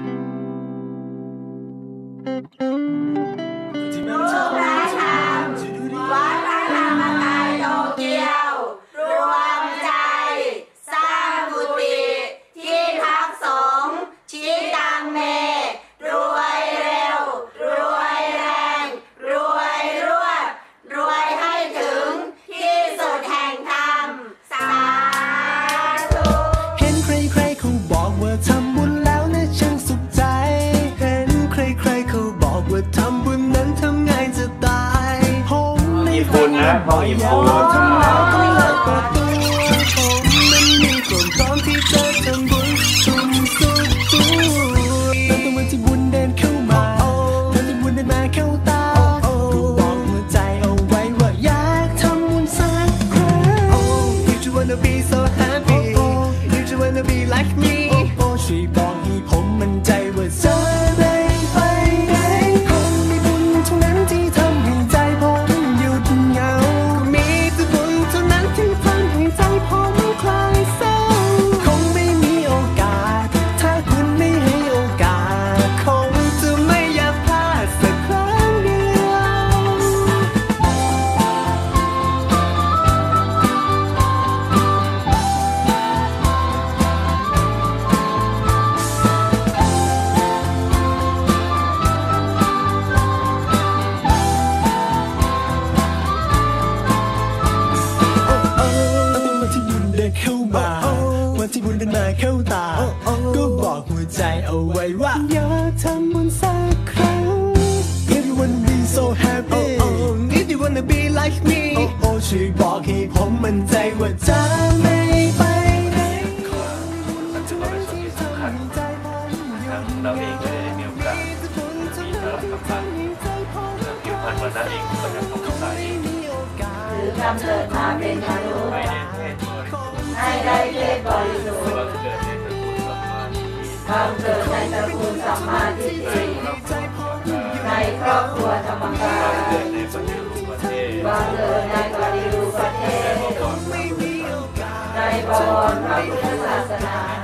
ลู บุญนะพออิ่มบุญทำแเข้าตา ก็บอกหัวใจเอาไว้ว่า อยากทำบุญสักครั้ง If you wanna be so happy If you wanna be like me โอ้ช่วยบอกให้ผมมั่นใจว่าจะไม่ไปไหนถือว่าเป็นส่วนที่สำคัญทั้งเราเองก็ได้มีโอกาสที่จะรับสัมผัสผิวพรรณวันนั้นเองก็จะต้องศึกษาเองหรือกำเนิดมาเป็นมนุษย์ให้ได้เพศบริสุทหรือธิ์ บังเกิดในตระกูลสัมมาทิฏฐิในครอบครัวธรรมกายบังเกิดในปฏิรูปประเทศและบวรพระพุทธศาสนาในบวรพระพุทธศาสนา